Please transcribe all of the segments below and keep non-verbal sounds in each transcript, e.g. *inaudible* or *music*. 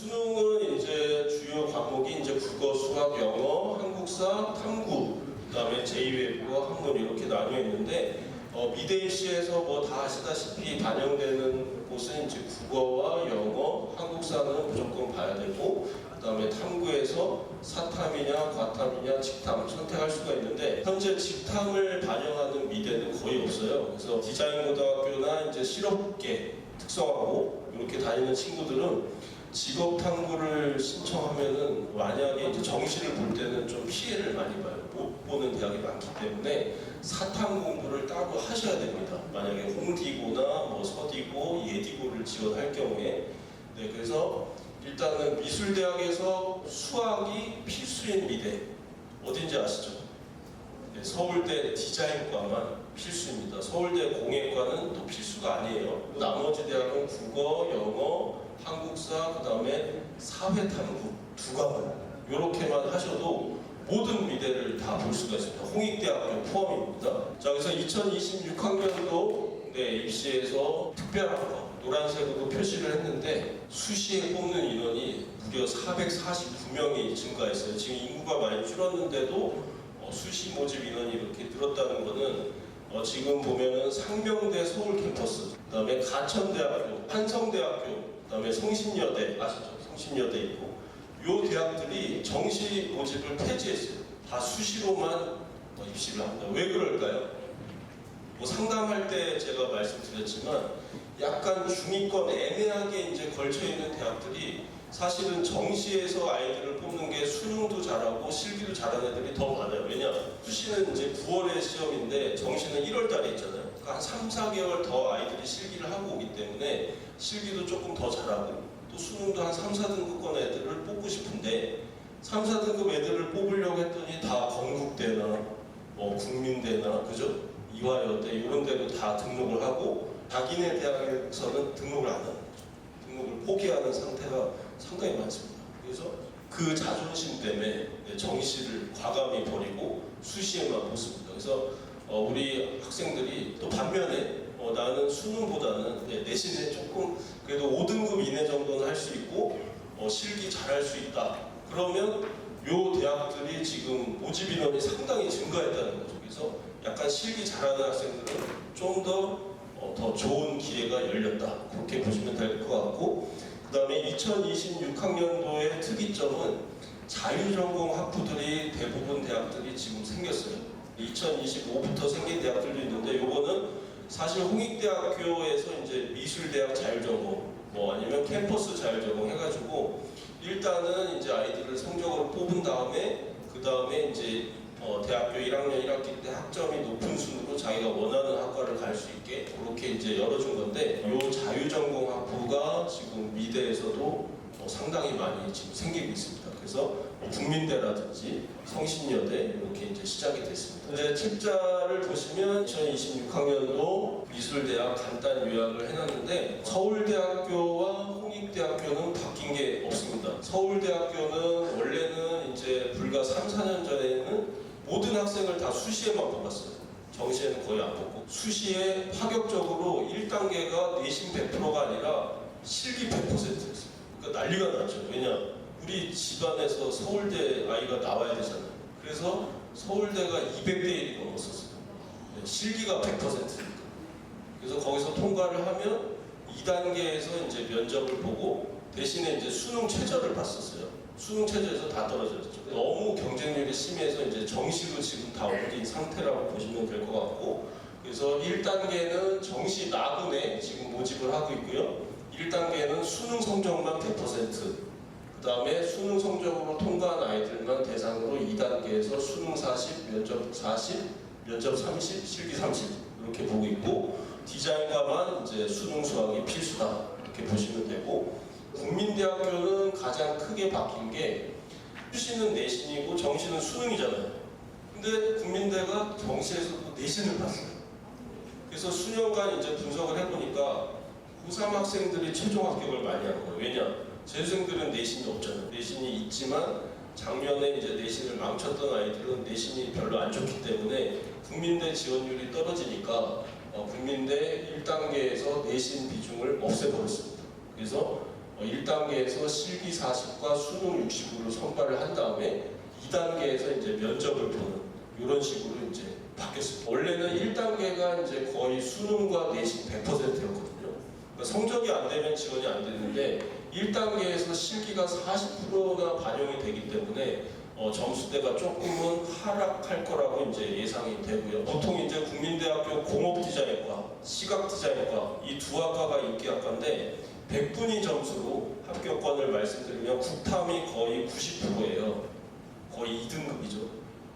수능은 이제 주요 과목이 이제 국어, 수학, 영어, 한국사, 탐구, 그다음에 제2외국어, 한문 이렇게 나뉘어 있는데 어, 미대 입시에서 뭐 다 아시다시피 반영되는 곳은 이제 국어와 영어, 한국사는 무조건 봐야 되고 그다음에 탐구에서 사탐이냐 과탐이냐 직탐 선택할 수가 있는데 현재 직탐을 반영하는 미대는 거의 없어요. 그래서 디자인 고등학교나 이제 실업계 특성화고 이렇게 다니는 친구들은 직업 탐구를 신청하면은 만약에 이제 정시를 볼 때는 좀 피해를 많이 봐요. 못 보는 대학이 많기 때문에 사탐 공부를 따로 하셔야 됩니다. 만약에 홍디고나 뭐 서디고, 예디고를 지원할 경우에 네 그래서 일단은 미술대학에서 수학이 필수인 미대 어딘지 아시죠? 네, 서울대 디자인과만 필수입니다. 서울대 공예과는 또 필수가 아니에요. 나머지 대학은 국어, 영어, 한국사, 그 다음에 사회탐구 두 과목 이렇게만 하셔도 모든 미대를 다 볼 수가 있습니다. 홍익대학교 포함입니다. 자, 그래서 2026학년도 네, 입시에서 특별한 거 노란색으로 표시를 했는데 수시에 뽑는 인원이 무려 449명이 증가했어요. 지금 인구가 많이 줄었는데도 어, 수시 모집 인원이 이렇게 늘었다는 거는 어, 지금 보면은 상명대 서울 캠퍼스, 그다음에 가천대학교, 한성대학교, 그다음에 성신여대 아시죠? 성신여대 있고 요 대학들이 정시 모집을 폐지했어요. 다 수시로만 어, 입시를 합니다. 왜 그럴까요? 뭐 상담할 때 제가 말씀드렸지만 약간 중위권 애매하게 이제 걸쳐 있는 대학들이 사실은 정시에서 아이들을 뽑는 게 수능도 잘하고 실기도 잘하는 애들이 더 많아요. 왜냐? 수시는 이제 9월에 시험인데 정시는 1월 달에 있잖아요. 그러니까 한 3, 4개월 더 아이들이 실기를 하고 오기 때문에 실기도 조금 더 잘하고 또 수능도 한 3, 4등급권 애들을 뽑고 싶은데 3, 4등급 애들을 뽑으려고 했더니 다 건국대나 뭐 국민대나 그죠? 이화여대 이런 데로 다 등록을 하고 자기네 대학에서는 등록을 안 하는. 등록을 포기하는 상태가 상당히 많습니다. 그래서 그 자존심 때문에 네, 정시를 과감히 버리고 수시에만 붙습니다. 그래서 어, 우리 학생들이 또 반면에 어, 나는 수능보다는 네, 내신에 조금 그래도 5등급 이내 정도는 할 수 있고 어, 실기 잘할 수 있다. 그러면 요 대학들이 지금 모집 인원이 상당히 증가했다는 거죠. 그래서 약간 실기 잘하는 학생들은 좀더 어, 더 좋은 기회가 열렸다. 그렇게 보시면 될 것 같고 그 다음에 2026학년도의 특이점은 자유전공 학부들이 대부분 대학들이 지금 생겼어요. 2025부터 생긴 대학들도 있는데 요거는 사실 홍익대학교에서 이제 미술대학 자율전공 뭐 아니면 캠퍼스 자율전공 해가지고 일단은 이제 아이들을 성적으로 뽑은 다음에 그 다음에 이제 어, 대학교 1학년 1학기 때 학점이 높은 순으로 자기가 원하는 학과를 갈 수 있게 그렇게 이제 열어준 건데 요 자유전공 학부 가 지금 미대에서도 어, 상당히 많이 지금 생기고 있습니다. 그래서 뭐 국민대라든지 성신여대 이렇게 이제 시작이 됐습니다. 이제 책자를 보시면 2026학년도 미술대학 간단 요약을 해놨는데 서울대학교와 홍익대학교는 바뀐 게 없습니다. 서울대학교는 원래는 이제 불과 3, 4년 전에는 모든 학생을 다 수시에만 뽑았어요. 정시에는 거의 안 뽑고 수시에 파격적으로 1단계가 내신 100%가 아니라 실기 100%였어요. 그러니까 난리가 났죠. 왜냐? 우리 집안에서 서울대 아이가 나와야 되잖아요. 그래서 서울대가 200대 1이 넘었었어요. 네, 실기가 100%니까. 그래서 거기서 통과를 하면 2단계에서 이제 면접을 보고 대신에 이제 수능 최저를 봤었어요. 수능 최저에서 다 떨어졌죠. 너무 경쟁률이 심해서 이제 정시로 지금 다 옮긴 상태라고 보시면 될 것 같고 그래서 1단계는 정시 나군에 지금 모집을 하고 있고요. 1단계는 수능 성적만 100%, 그 다음에 수능 성적으로 통과한 아이들만 대상으로 2단계에서 수능 40, 면접 40, 면접 30, 실기 30 이렇게 보고 있고 디자인과만 이제 수능 수학이 필수다 이렇게 보시면 되고 국민대학교는 가장 크게 바뀐 게 수시는 내신이고 정시는 수능이잖아요. 근데 국민대가 정시에서도 내신을 봤어요. 그래서 수년간 이제 분석을 해보니까 고3 학생들이 최종 합격을 많이 한 거예요. 왜냐? 재수생들은 내신이 없잖아요. 내신이 있지만 작년에 이제 내신을 망쳤던 아이들은 내신이 별로 안 좋기 때문에 국민대 지원율이 떨어지니까 어, 국민대 1단계에서 내신 비중을 없애버렸습니다. 그래서 어, 1단계에서 실기 40과 수능 60으로 선발을 한 다음에 2단계에서 이제 면접을 보는 이런 식으로 이제 바뀌었습니다. 원래는 1단계가 이제 거의 수능과 내신 100%였거든요. 그러니까 성적이 안 되면 지원이 안 되는데 1단계에서 실기가 40%가 반영이 되기 때문에 어, 점수대가 조금은 하락할 거라고 이제 예상이 되고요. 보통 이제 국민대학교 공업디자인과 시각디자인과 이 두 학과가 인기 학과인데 100분위 점수로 합격권을 말씀드리면 국탐이 거의 90%예요. 거의 2등급이죠.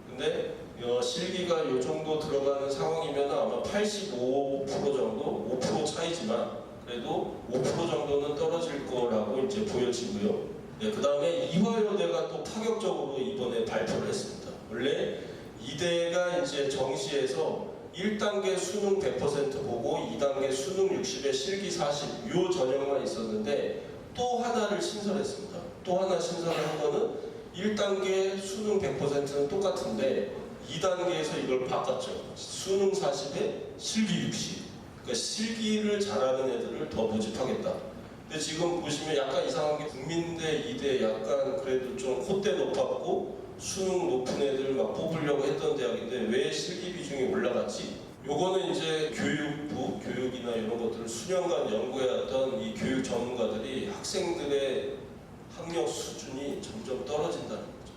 근데 어, 실기가 이 정도 들어가는 상황이면 아마 85% 정도, 5% 차이지만 그래도 5% 정도는 떨어질 거라고 이제 보여지고요. 네, 그 다음에 이화여대가 또 파격적으로 이번에 발표를 했습니다. 원래 이대가 이제 정시에서 1단계 수능 100% 보고 2단계 수능 60에 실기 40, 요 전형만 있었는데 또 하나를 신설했습니다. 또 하나 신설한 거는 1단계 수능 100%는 똑같은데 2단계에서 이걸 바꿨죠. 수능 40에 실기 60. 그러니까 실기를 잘하는 애들을 더 모집하겠다. 근데 지금 보시면 약간 이상한 게 국민대, 이대 약간 그래도 좀 콧대 높았고 수능 높은 애들 막 뽑으려고 했던 대학인데 왜 실기 비중이 올라갔지? 요거는 이제 교육부, 교육이나 이런 것들을 수년간 연구해왔던 이 교육 전문가들이 학생들의 학력 수준이 점점 떨어진다는 거죠.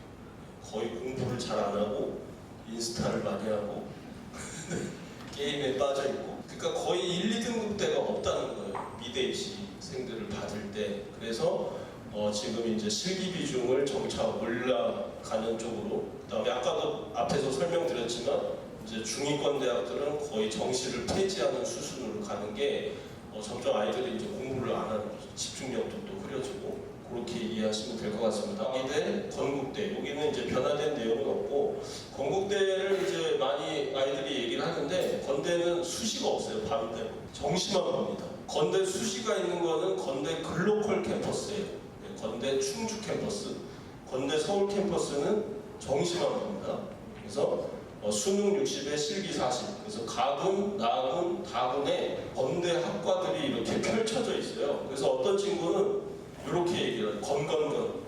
거의 공부를 잘 안 하고 인스타를 많이 하고 *laughs* 게임에 빠져 있고 그러니까 거의 1, 2등급 대가 없다는 거예요. 미대 입시생들을 받을 때 그래서 어, 지금 이제 실기 비중을 점차 올라가는 쪽으로 그다음에 아까도 앞에서 설명드렸지만 이제 중위권 대학들은 거의 정시를 폐지하는 수순으로 가는 게 어, 점점 아이들이 이제 공부를 안 하는 거죠. 집중력도 또 흐려지고 그렇게 이해하시면 될 것 같습니다. 이대 건국대 여기는 이제 변화된 내용은 없고 건국대를 이제 많이 아이들이 얘기를 하는데 건대는 수시가 없어요 바로대로 정시만 봅니다. 건대 수시가 있는 거는 건대 글로컬 캠퍼스예요. 네, 건대 충주 캠퍼스, 건대 서울 캠퍼스는 정시만 봅니다. 그래서 어, 수능 60에 실기 40. 그래서 가군, 나군, 다군에 건대 학과들이 이렇게 펼쳐져 있어요. 그래서 어떤 친구는 이렇게 얘기를 해요. 건건건.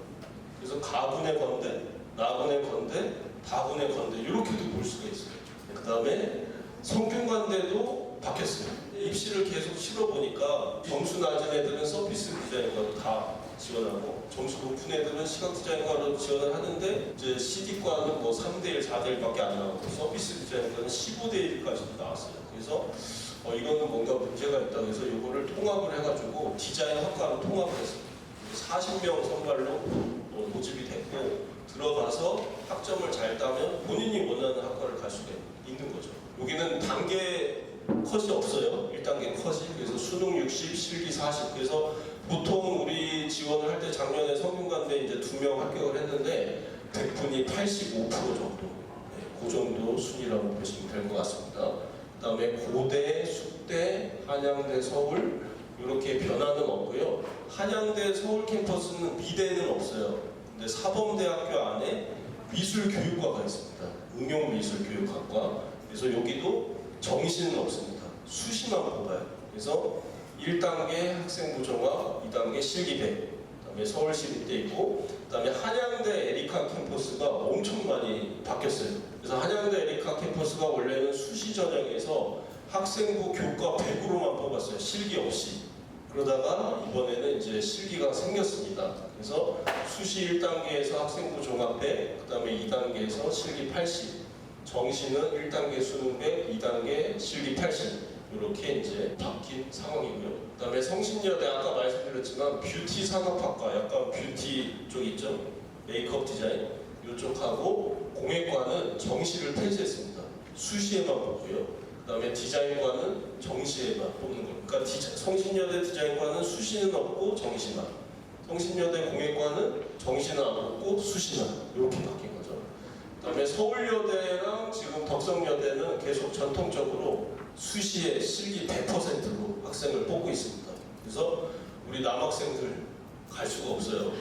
그래서 가군의 건대, 나군의 건대, 다군의 건대 이렇게도 볼 수가 있어요. 그 다음에 성균관대도 바뀌었어요. 입시를 계속 치러보니까 점수 낮은 애들은 서비스 디자인과로 다 지원하고 점수 높은 애들은 시각 디자인과로 지원을 하는데 이제 CD과는 뭐 3대1, 4대1 밖에 안 나오고 서비스 디자인과는 15대1까지도 나왔어요. 그래서 어, 이거는 뭔가 문제가 있다 그래서 이거를 통합을 해가지고 디자인 학과로 통합을 했어요. 40명 선발로 어, 모집이 됐고 들어가서 학점을 잘 따면 본인이 원하는 학과를 갈 수가 있는 거죠. 여기는 단계 컷이 없어요. 1단계 컷이. 그래서 수능 60, 실기 40. 그래서 보통 우리 지원을 할 때 작년에 성균관대 이제 두 명 합격을 했는데 100분이 85% 정도. 네, 그 정도 순위라고 보시면 될 것 같습니다. 그 다음에 고대, 숙대, 한양대, 서울 이렇게 변화는 없고요. 한양대 서울 캠퍼스는 미대는 없어요. 근데 사범대학교 안에 미술교육과가 있습니다. 응용미술교육학과. 그래서 여기도 정시는 없습니다. 수시만 뽑아요. 그래서 1단계 학생부정화, 2단계 실기대, 그다음에 서울시립대 있고, 그다음에 한양대 에리카 캠퍼스가 엄청 많이 바뀌었어요. 그래서 한양대 에리카 캠퍼스가 원래는 수시 전형에서 학생부 교과 100으로만 뽑았어요. 실기 없이. 그러다가 이번에는 이제 실기가 생겼습니다. 그래서 수시 1단계에서 학생부 종합 100, 그 다음에 2단계에서 실기 80, 정시는 1단계 수능 100, 2단계 실기 80 이렇게 이제 바뀐 상황이고요. 그 다음에 성신여대 아까 말씀드렸지만 뷰티 산업학과 약간 뷰티 쪽 있죠? 메이크업 디자인 이쪽하고 공예과는 정시를 폐지했습니다. 수시에만 뽑고요. 그 다음에 디자인과는 정시에만 뽑는 거예요. 그러니까 디자- 성신여대 디자인과는 수시는 없고 정시만. 성신여대 공예과는 정시는 안 뽑고 수시만 이렇게 바뀐 거죠. 그다음에 서울여대랑 지금 덕성여대는 계속 전통적으로 수시에 실기 100%로 학생을 뽑고 있습니다. 그래서 우리 남학생들 갈 수가 없어요.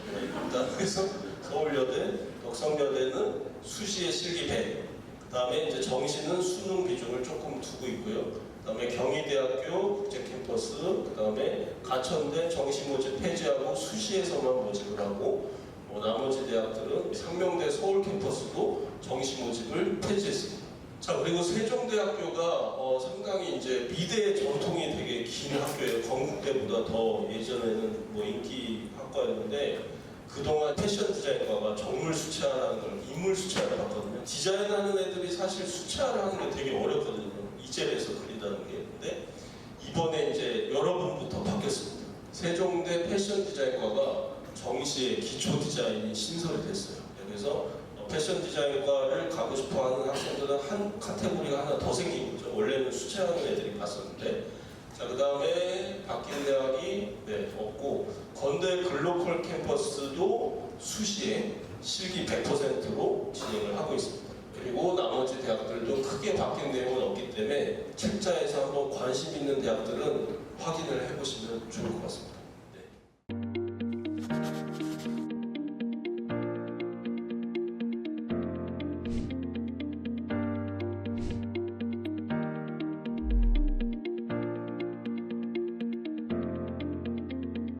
일단 그래서 서울여대, 덕성여대는 수시에 실기 100. 그다음에 이제 정시는 수능 비중을 조금 두고 있고요. 그다음에 경희대학교 국제 캠퍼스, 그다음에 가천대 정시 모집 폐지하고 수시에서만 모집을 하고 뭐 나머지 대학들은 상명대 서울 캠퍼스도 정시 모집을 폐지했습니다. 자 그리고 세종대학교가 어, 상당히 이제 미대 전통이 되게 긴 학교예요. 건국대보다 더 예전에는 뭐 인기 학과였는데 그동안 패션 디자인과가 정물 수채화라는 걸 인물 수채화를 봤거든요. 디자인하는 애들이 사실 수채화를 하는 게 되게 어렵거든요. 이젤에서 그린다는 게. 근데 이번에 이제 여러분부터 바뀌었습니다. 세종대 패션 디자인과가 정시에 기초 디자인이 신설이 됐어요. 그래서 어, 패션 디자인과를 가고 싶어 하는 학생들은 한 카테고리가 하나 더 생긴 거죠. 원래는 수채하는 애들이 봤었는데. 자, 그 다음에 바뀐 대학이 네, 없고, 건대 글로컬 캠퍼스도 수시에 실기 100%로 진행을 하고 있습니다. 그리고 나머지 대학들도 크게 바뀐 내용은 없기 때문에 책자에서 한번 관심 있는 대학들은 확인을 해보시면 좋을 것 같습니다.